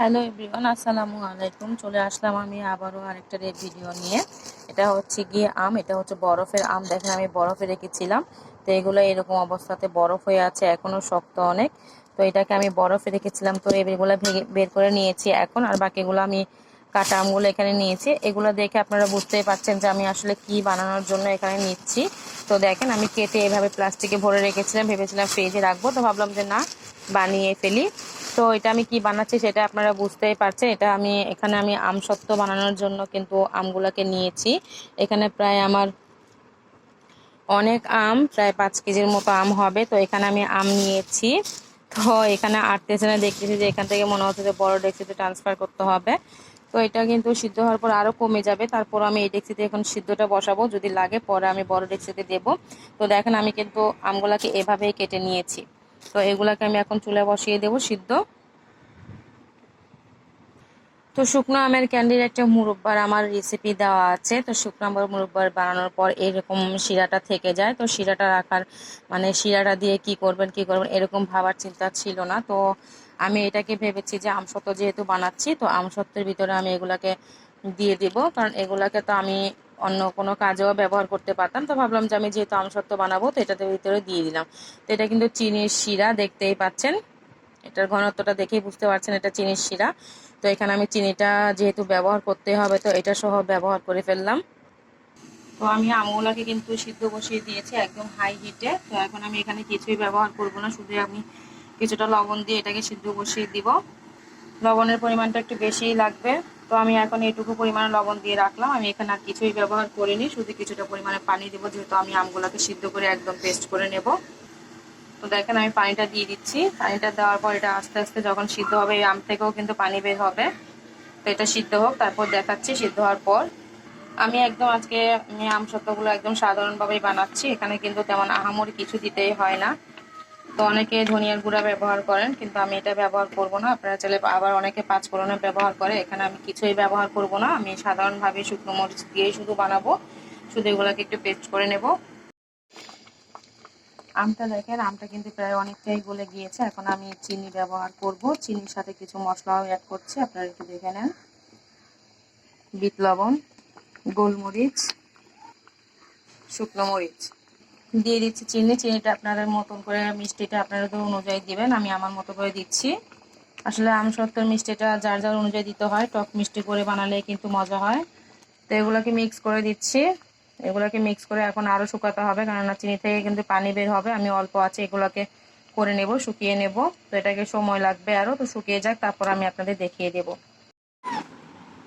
Hello everyone, আসসালামু আলাইকুম। চলে আসলাম আমি আবারও আরেকটা ভিডিও নিয়ে। এটা হচ্ছে গিয়ে আম, এটা হচ্ছে বরফের আম। দেখেন আমি বরফে রেখেছিলাম। তো এগুলো এরকম অবস্থাতে বরফ হয়ে আছে এখনও শক্ত অনেক। তো এটাকে আমি বরফে রেখেছিলাম, তো এগুলো ভেঙে বের করে নিয়েছি এখন। আর বাকিগুলো আমি কাটা আমগুলো এখানে নিয়েছি। এগুলো দেখে আপনারা বুঝতেই পারছেন যে আমি আসলে কি বানানোর জন্য এখানে নিচ্ছি। তো দেখেন আমি কেটে এভাবে প্লাস্টিকে ভরে রেখেছিলাম, ভেবেছিলাম ফ্রিজে রাখব। তো ভাবলাম যে না, বানিয়ে ফেলি। তো এটা আমি কি বানাচ্ছি সেটা আপনারা বুঝতেই পারছেন। এটা আমি, এখানে আমি আম সত্ত্ব বানানোর জন্য কিন্তু আমগুলোকে নিয়েছি। এখানে প্রায় আমার অনেক আম, প্রায় পাঁচ কেজির মতো আম হবে। তো এখানে আমি আম নিয়েছি। তো এখানে আটতেছে না দেখতেছি যে এখান থেকে মনে হচ্ছে যে বড় ডেক্সিতে ট্রান্সফার করতে হবে। তো এটা কিন্তু সিদ্ধ হওয়ার পর আরও কমে যাবে। তারপর আমি এই ডেক্সিতে এখন সিদ্ধটা বসাবো। যদি লাগে পরে আমি বড় ডেক্সিতে দেব। তো দেখেন আমি কিন্তু আমগুলাকে এভাবেই কেটে নিয়েছি। তো এগুলাকে আমি এখন চুলে বসিয়ে দেব সিদ্ধ। তো শুকনো আমের ক্যান্ডির একটা মুরব্বার আমার রেসিপি দেওয়া আছে। তো শুকনো আমের মুরব্বার বানানোর পর এরকম শিরাটা থেকে যায়। তো শিরাটা রাখার মানে শিরাটা দিয়ে কি করবেন কি করবেন এরকম ভাবার চিন্তা ছিল না। তো আমি এটাকে ভেবেছি যে আমসত্ব যেহেতু বানাচ্ছি, তো আমসত্বের ভিতরে আমি এগুলাকে দিয়ে দিব। কারণ এগুলাকে তো আমি অন্য কোনো কাজেও ব্যবহার করতে পারতাম। তো ভাবলাম যে আমি যেহেতু আমসত্ব বানাবো, তো এটাতে ভিতরে দিয়ে দিলাম। তো এটা কিন্তু চিনির শিরা, দেখতেই পাচ্ছেন। এটার ঘনত্বটা দেখেই বুঝতে পারছেন, এটা চিনির শিরা। তো এখানে আমি চিনিটা যেহেতু ব্যবহার করতে হবে, তো এটা সহ ব্যবহার করে ফেললাম। তো আমি আমগুলাকে কিন্তু সিদ্ধ বসিয়ে দিয়েছি একদম হাই হিটে তো এখন আমি এখানে কিছুই ব্যবহার করব না, শুধু আমি কিছুটা লবণ দিয়ে এটাকে সিদ্ধ বসিয়ে দিব। লবণের পরিমাণটা একটু বেশিই লাগবে। তো আমি এখন এইটুকু পরিমাণে লবণ দিয়ে রাখলাম। আমি এখানে আর কিছুই ব্যবহার করিনি, শুধু কিছুটা পরিমাণে পানি দেবো, যেহেতু আমি আমগুলোকে সিদ্ধ করে একদম পেস্ট করে নেব। তো দেখেন আমি পানিটা দিয়ে দিচ্ছি। পানিটা দেওয়ার পর এটা আস্তে আস্তে যখন সিদ্ধ হবে, এই আম থেকেও কিন্তু পানি বের হবে। তো এটা সিদ্ধ হোক, তারপর দেখাচ্ছি সিদ্ধ হওয়ার পর। আমি একদম আজকে, আমি আম সত্যগুলো একদম সাধারণভাবেই বানাচ্ছি। এখানে কিন্তু তেমন আহামরি কিছু দিতেই হয় না। তো অনেকে ধনিয়ার গুঁড়া ব্যবহার করেন, কিন্তু আমি এটা ব্যবহার করব না। আপনারা চাইলে আবার অনেকে পাঁচ ফোড়নে ব্যবহার করে। এখানে আমি কিছুই ব্যবহার করব না। আমি সাধারণভাবে শুকনো মরিচ দিয়েই শুধু বানাবো। শুধু এগুলোকে একটু পেস্ট করে নেব। আমটা দেখেন, আমটা কিন্তু প্রায় অনেকটাই গলে গিয়েছে। এখন আমি চিনি ব্যবহার করব। চিনির সাথে কিছু মশলাও অ্যাড করছি। আপনারা একটু দেখে নেন। বিট লবণ, গোলমরিচ, শুকনো মরিচ। দিয়ে দিচ্ছি চিনি, চিনিটা আপনাদের মতন করে মিষ্টিটা আপনারা আপনাদের অনুযায়ী দিবেন, আমি আমার মতো করে দিচ্ছি। আসলে আম সত্তর মিষ্টিটা যার যার অনুযায়ী দিতে হয়, টক মিষ্টি করে বানালে কিন্তু মজা হয়। তো এগুলোকে মিক্স করে দিচ্ছি। এগুলোকে মিক্স করে এখন আরও শুকাতে হবে, কেননা চিনি থেকে কিন্তু পানি বের হবে। আমি অল্প আছে, এগুলোকে করে নেব, শুকিয়ে নেব। তো এটাকে সময় লাগবে আরও তো শুকিয়ে যাক, তারপর আমি আপনাদের দেখিয়ে দেব।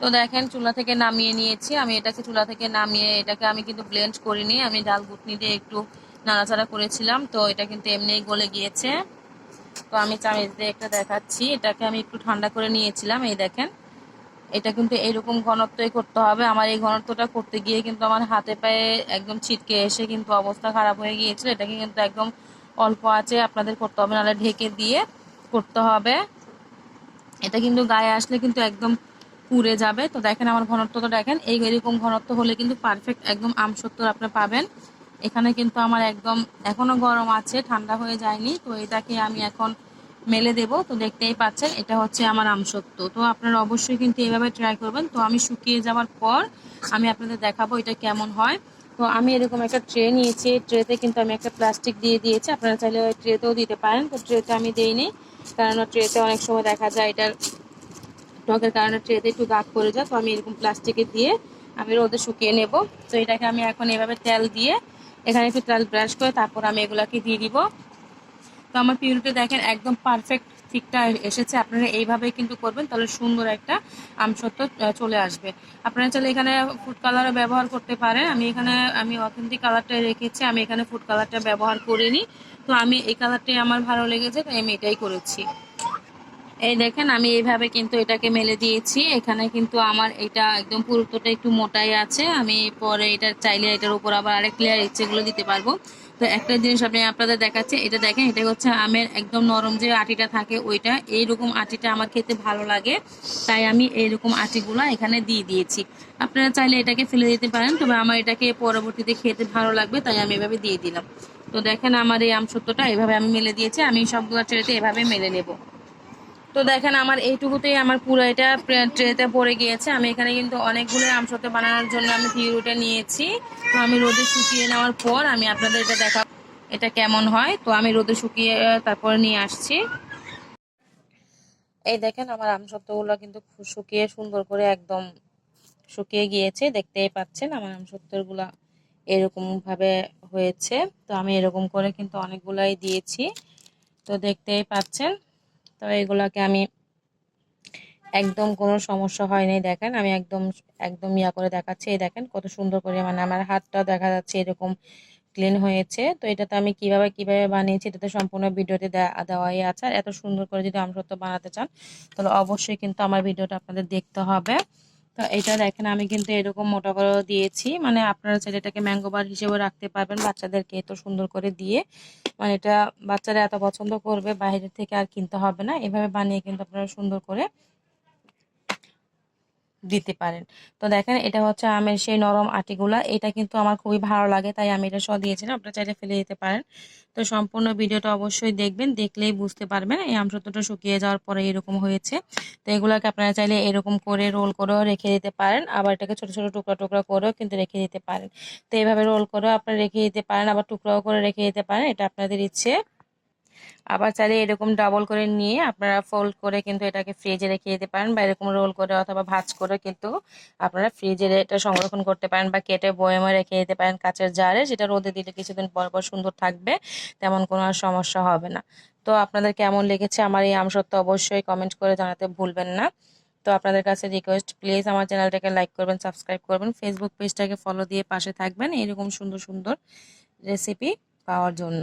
তো দেখেন, চুলা থেকে নামিয়ে নিয়েছি। আমি এটাকে চুলা থেকে নামিয়ে এটাকে আমি কিন্তু ব্লেন্ড করিনি। আমি ডাল গুটনি দিয়ে একটু নাড়াচাড়া করেছিলাম। তো এটা কিন্তু এমনিই গলে গিয়েছে। তো আমি চামিচ দিয়ে একটা দেখাচ্ছি। এটাকে আমি একটু ঠান্ডা করে নিয়েছিলাম। এই দেখেন, এটা কিন্তু এরকম ঘনত্বই করতে হবে। আমার এই ঘনত্বটা করতে গিয়ে কিন্তু আমার হাতে পায়ে একদম ছিটকে এসে কিন্তু অবস্থা খারাপ হয়ে গিয়েছিল। এটাকে কিন্তু একদম অল্প আছে। আপনাদের করতে হবে, নাহলে ঢেকে দিয়ে করতে হবে। এটা কিন্তু গায়ে আসলে কিন্তু একদম পুড়ে যাবে। তো দেখেন আমার ঘনত্বটা দেখেন, এই এরকম ঘনত্ব হলে কিন্তু পারফেক্ট একদম আমসত্তর আপনি পাবেন। এখানে কিন্তু আমার একদম এখনও গরম আছে, ঠান্ডা হয়ে যায়নি। তো এটাকে আমি এখন মেলে দেব। তো দেখতেই পাচ্ছেন, এটা হচ্ছে আমার আমসত্ব তো আপনারা অবশ্যই কিন্তু এইভাবে ট্রাই করবেন। তো আমি শুকিয়ে যাওয়ার পর আমি আপনাদের দেখাবো এটা কেমন হয়। তো আমি এরকম একটা ট্রে নিয়েছি। ট্রেতে কিন্তু আমি একটা প্লাস্টিক দিয়ে দিয়েছি। আপনারা চাইলে ওই ট্রেতেও দিতে পারেন। তো ট্রেতে আমি দিইনি, কারণ ট্রেতে অনেক সময় দেখা যায় এটার টকের কারণে ট্রেতে একটু দাগ পড়ে যায়, তো আমি এরকম প্লাস্টিকে দিয়ে আমি রোদে শুকিয়ে নেব। তো এটাকে আমি এখন এভাবে তেল দিয়ে এখানে একটু তেল ব্রাশ করে তারপর আমি এগুলাকে দিয়ে দিব। তো আমার পিউরিটা দেখেন একদম পারফেক্ট ঠিকটা এসেছে। আপনারা এইভাবেই কিন্তু করবেন, তাহলে সুন্দর একটা আমসত্ব চলে আসবে। আপনারা চাইলে এখানে ফুড কালারও ব্যবহার করতে পারেন। আমি এখানে, আমি অথেন্টিক কালারটা রেখেছি, আমি এখানে ফুড কালারটা ব্যবহার করিনি। তো আমি এই কালারটাই আমার ভালো লেগেছে তাই আমি এটাই করেছি। এই দেখেন, আমি এইভাবে কিন্তু এটাকে মেলে দিয়েছি। এখানে কিন্তু আমার এটা একদম পুরুত্বটা একটু মোটাই আছে। আমি পরে এটা চাইলে এটার উপর আবার আরেক লেয়ার ইচ্ছেগুলো দিতে পারব। তো একটা জিনিস আপনি আপনাদের দেখাচ্ছে, এটা দেখেন, এটা হচ্ছে আমের একদম নরম যে আটিটা থাকে, ওইটা এইরকম আটিটা আমার খেতে ভালো লাগে। তাই আমি এইরকম আটিগুলো এখানে দিয়ে দিয়েছি। আপনারা চাইলে এটাকে ফেলে দিতে পারেন, তবে আমার এটাকে পরবর্তীতে খেতে ভালো লাগবে, তাই আমি এভাবে দিয়ে দিলাম। তো দেখেন, আমার এই আমসত্বটা এভাবে আমি মেলে দিয়েছি, আমি সবগুলো ট্রেতে এভাবে মেলে নেব। তো দেখেন আমার এইটুকুতেই আমার পুরো এটা ট্রেতে পড়ে গিয়েছে। আমি এখানে কিন্তু অনেকগুলো আমসত্ত্ব বানানোর জন্য আমি পিউরোটা নিয়েছি। তো আমি রোদে শুকিয়ে নেওয়ার পর আমি আপনাদের এটা দেখা এটা কেমন হয়। তো আমি রোদে শুকিয়ে তারপরে নিয়ে আসছি। এই দেখেন আমার আমসত্ত্বগুলো কিন্তু শুকিয়ে সুন্দর করে একদম শুকিয়ে গিয়েছে। দেখতেই পাচ্ছেন আমার আমসত্ত্বগুলো এরকম ভাবে হয়েছে। তো আমি এরকম করে কিন্তু অনেকগুলাই দিয়েছি। তো দেখতেই পাচ্ছেন। তো এগুলাকে আমি একদম কোনো সমস্যা হয়নি দেখেন। আমি একদম একদম ইয়া করে দেখাচ্ছি, এই দেখেন কত সুন্দর করে মানে আমার হাতটা দেখা যাচ্ছে এরকম ক্লিন হয়েছে। তো এটাতে আমি কীভাবে কীভাবে বানিয়েছি এটাতে সম্পূর্ণ ভিডিওতে দেওয়াই আছে। আর এত সুন্দর করে যদি আমসত্ব বানাতে চান, তাহলে অবশ্যই কিন্তু আমার ভিডিওটা আপনাদের দেখতে হবে। তো এটা দেখেন, আমি কিন্তু এরকম মোটা করে দিয়েছি। মানে আপনারা চাইলে এটাকে ম্যাঙ্গো বার হিসেবে রাখতে পারবেন বাচ্চাদেরকে এত সুন্দর করে দিয়ে। মানে এটা বাচ্চারা এত পছন্দ করবে বাইরের থেকে আর কিনতে হবে না। এভাবে বানিয়ে কিন্তু আপনারা সুন্দর করে দিতে পারেন। তো দেখেন, এটা হচ্ছে আমের সেই নরম আটিগুলা। এটা কিন্তু আমার খুবই ভালো লাগে, তাই আমি এটা সহ দিয়েছিলাম। আপনারা চাইলে ফেলে দিতে পারেন। তো সম্পূর্ণ ভিডিওটা অবশ্যই দেখবেন, দেখলেই বুঝতে পারবেন। এই আমসত্বটা শুকিয়ে যাওয়ার পরে এরকম হয়েছে। তো এগুলোকে আপনারা চাইলে এরকম করে রোল করেও রেখে দিতে পারেন। আবার এটাকে ছোট ছোট টুকরা টুকরা করেও কিন্তু রেখে দিতে পারেন। তো এইভাবে রোল করেও আপনারা রেখে দিতে পারেন, আবার টুকরাও করে রেখে দিতে পারেন। এটা আপনাদের ইচ্ছে। আবার চাইলে এরকম ডাবল করে নিয়ে আপনারা ফোল্ড করে কিন্তু এটাকে ফ্রিজে রেখে দিতে পারেন বা এরকম রোল করে অথবা ভাজ করে কিন্তু আপনারা ফ্রিজে এটা সংরক্ষণ করতে পারেন বা কেটে বয়েমে রেখে দিতে পারেন কাঁচের জারে যেটা রোদে দিলে কিছুদিন পর পর সুন্দর থাকবে, তেমন কোনো আর সমস্যা হবে না। তো আপনাদের কেমন লেগেছে আমার এই আমসত্ব অবশ্যই কমেন্ট করে জানাতে ভুলবেন না। তো আপনাদের কাছে রিকোয়েস্ট প্লিজ আমার চ্যানেলটাকে লাইক করবেন সাবস্ক্রাইব করবেন ফেসবুক পেজটাকে ফলো দিয়ে পাশে থাকবেন এরকম সুন্দর সুন্দর রেসিপি পাওয়ার জন্য।